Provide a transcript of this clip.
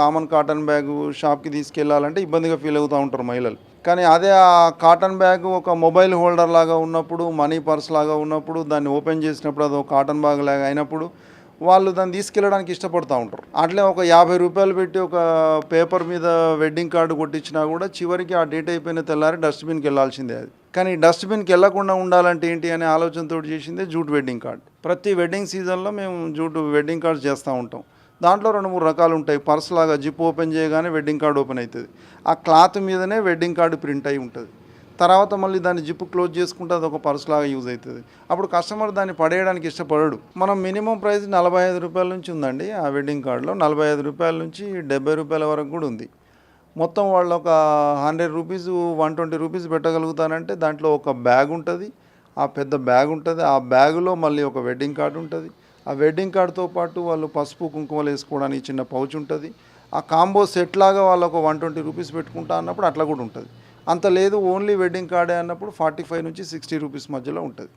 Common cotton bag షాప్కి తీసుకెళ్ళాలంటే ఇబ్బందిగా feel అవుతూ ఉంటారు మహిళలు. కానీ అదే ఆ కాటన్ బ్యాగ్ ఒక మొబైల్ హోల్డర్ లాగా ఉన్నప్పుడు మనీ పర్స్ లాగా ఉన్నప్పుడు దాన్ని ఓపెన్ చేసినప్పుడు అది ఒక కాటన్ బ్యాగ్ లాగా అయినప్పుడు వాళ్ళు దాన్ని తీసుకెళ్ళడానికి ఇష్టపడుతూ ఉంటారు. అట్లే ఒక యాభై రూపాయలు పెట్టి ఒక పేపర్ మీద వెడ్డింగ్ కార్డు కొట్టించినా కూడా చివరికి ఆ డేట్ అయిపోయిన తెల్లారి డస్ట్బిన్కి వెళ్ళాల్సిందే అది. కానీ డస్ట్బిన్కి వెళ్ళకుండా ఉండాలంటే ఏంటి అనే ఆలోచనతో చేసిందే జూట్ వెడ్డింగ్ కార్డ్ ప్రతి వెడ్డింగ్ సీజన్లో మేము జూట్ వెడ్డింగ్ కార్డ్స్ చేస్తూ ఉంటాం. దాంట్లో రెండు మూడు రకాలు ఉంటాయి. పర్స్ లాగా జిప్ ఓపెన్ చేయగానే వెడ్డింగ్ కార్డు ఓపెన్ అవుతుంది ఆ క్లాత్ మీదనే వెడ్డింగ్ కార్డు ప్రింట్ అయి ఉంటుంది. తర్వాత మళ్ళీ దాన్ని జిప్ క్లోజ్ చేసుకుంటే అది ఒక పర్స్ లాగా యూజ్ అవుతుంది అప్పుడు కస్టమర్ దాన్ని పడేయడానికి ఇష్టపడడు. మనం మినిమం ప్రైస్ నలభై ఐదు రూపాయల నుంచి ఉందండి. ఆ వెడ్డింగ్ కార్డులో నలభై ఐదు రూపాయల నుంచి డెబ్బై రూపాయల వరకు కూడా ఉంది. మొత్తం వాళ్ళు ఒక hundred rupees one twenty rupees పెట్టగలుగుతానంటే దాంట్లో ఒక బ్యాగ్ ఉంటుంది. ఆ పెద్ద బ్యాగ్ ఉంటుంది. ఆ బ్యాగులో మళ్ళీ ఒక వెడ్డింగ్ కార్డు ఉంటుంది. ఆ వెడ్డింగ్ కార్డ్తో పాటు వాళ్ళు పసుపు కుంకుమలు వేసుకోవడానికి చిన్న పౌచ్ ఉంటుంది. ఆ కాంబో సెట్ లాగా వాళ్ళు ఒక వన్ ట్వంటీ రూపీస్ పెట్టుకుంటా అన్నప్పుడు అట్లా కూడా ఉంటుంది. అంత లేదు ఓన్లీ వెడ్డింగ్ కార్డే అన్నప్పుడు ఫార్టీ ఫైవ్ నుంచి సిక్స్టీ రూపీస్ మధ్యలో ఉంటుంది.